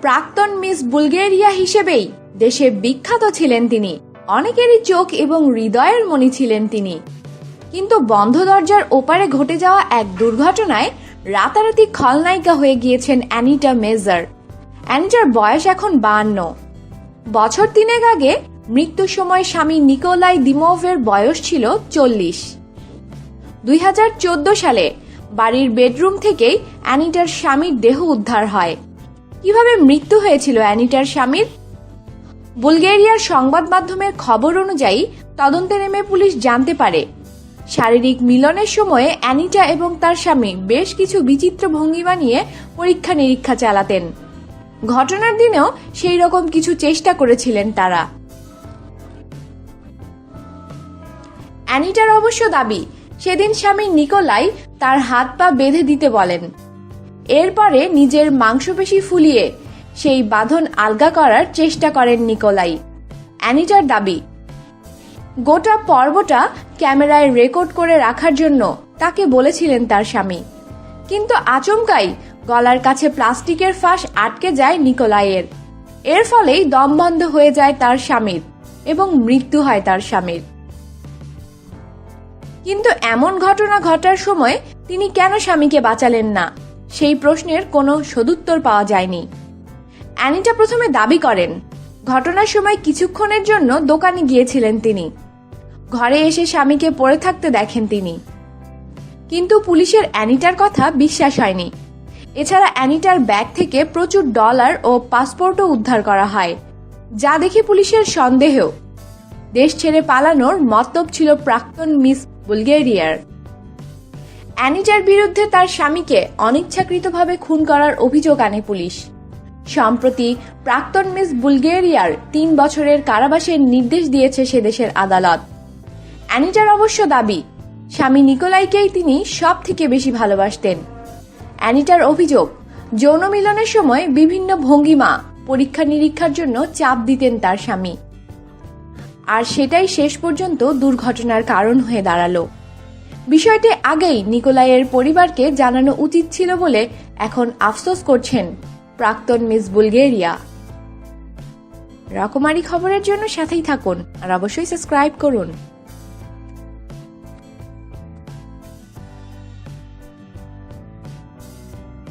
প্রাক্তন miss Bulgaria হিসেবেই দেশে বিখ্যাত ছিলেন তিনি। অনেকেরই চোখ এবং হৃদয়ের মণি ছিলেন তিনি। কিন্তু বন্ধ দরজার ওপারে ঘটে যাওয়া এক দুর্ঘটনায় রাতারাতি খলনায়িকা হয়ে গিয়েছেন অ্যানিটা মেজার। অ্যানিটার বয়স এখন বাহান্ন বছর তিনেক আগে মৃত্যুর সময় স্বামী নিকোলাই দিমোভের বয়স ছিল চল্লিশ। দুই সালে বাড়ির বেডরুম থেকেই অ্যানিটার স্বামীর দেহ উদ্ধার হয়। কীভাবে মৃত্যু হয়েছিল অ্যানিটার স্বামীর? বুলগেরিয়ার সংবাদ মাধ্যমের খবর অনুযায়ী তদন্তে নেমে পুলিশ জানতে পারে। শারীরিক মিলনের সময়ে অ্যানিটা এবং তার স্বামী বেশ কিছু বিচিত্র ভঙ্গিমা নিয়ে পরীক্ষা নিরীক্ষা চালাতেন। ঘটনার দিনেও সেই রকম কিছু চেষ্টা করেছিলেন তারা। অ্যানিটার অবশ্য দাবি, সেদিন স্বামী নিকোলাই তার হাত পা বেঁধে দিতে বলেন। এরপরে নিজের মাংসপেশি ফুলিয়ে সেই বাঁধন আলগা করার চেষ্টা করেন নিকোলাই। অ্যানিটার দাবি, গোটা পর্বটা ক্যামেরায় রেকর্ড করে রাখার জন্য তাকে বলেছিলেন তার স্বামী। কিন্তু আচমকাই গলার কাছে প্লাস্টিকের ফাঁস আটকে যায় নিকোলাইয়ের। এর ফলেই দম বন্ধ হয়ে যায় তার স্বামীর এবং মৃত্যু হয় তার স্বামীর। কিন্তু এমন ঘটনা ঘটার সময় তিনি কেন স্বামীকে বাঁচালেন না? সেই প্রশ্নের কোনো সদুত্তর পাওয়া যায়নি। অ্যানিটা প্রথমে দাবি করেন, ঘটনার সময় কিছুক্ষণের জন্য দোকানে গিয়েছিলেন তিনি। ঘরে এসে স্বামীকে পড়ে থাকতে দেখেন তিনি। কিন্তু পুলিশের অ্যানিটার কথা বিশ্বাস হয়নি। এছাড়া অ্যানিটার ব্যাগ থেকে প্রচুর ডলার ও পাসপোর্টও উদ্ধার করা হয়, যা দেখে পুলিশের সন্দেহ। দেশ ছেড়ে পালানোর মতলব ছিল প্রাক্তন মিস বুলগেরিয়ার। অ্যানিটার বিরুদ্ধে তার স্বামীকে অনিচ্ছাকৃতভাবে খুন করার অভিযোগ আনে পুলিশ। সম্প্রতি প্রাক্তন মিস বুলগেরিয়ার তিন বছরের কারাবাসের নির্দেশ দিয়েছে সে দেশের আদালত। অ্যানিটার অবশ্য দাবি, স্বামী নিকোলাইকেই তিনি সব থেকে বেশি ভালোবাসতেন। অ্যানিটার অভিযোগ, যৌন মিলনের সময় বিভিন্ন ভঙ্গিমা পরীক্ষা নিরীক্ষার জন্য চাপ দিতেন তার স্বামী। আর সেটাই শেষ পর্যন্ত দুর্ঘটনার কারণ হয়ে দাঁড়াল। বিষয়টি আগেই নিকোলাইয়ের পরিবারকে জানানো উচিত ছিল বলে এখন আফসোস করছেন প্রাক্তন মিস বুলগেরিয়া। রকমারি খবরের জন্য সাথেই থাকুন আর অবশ্যই সাবস্ক্রাইব করুন।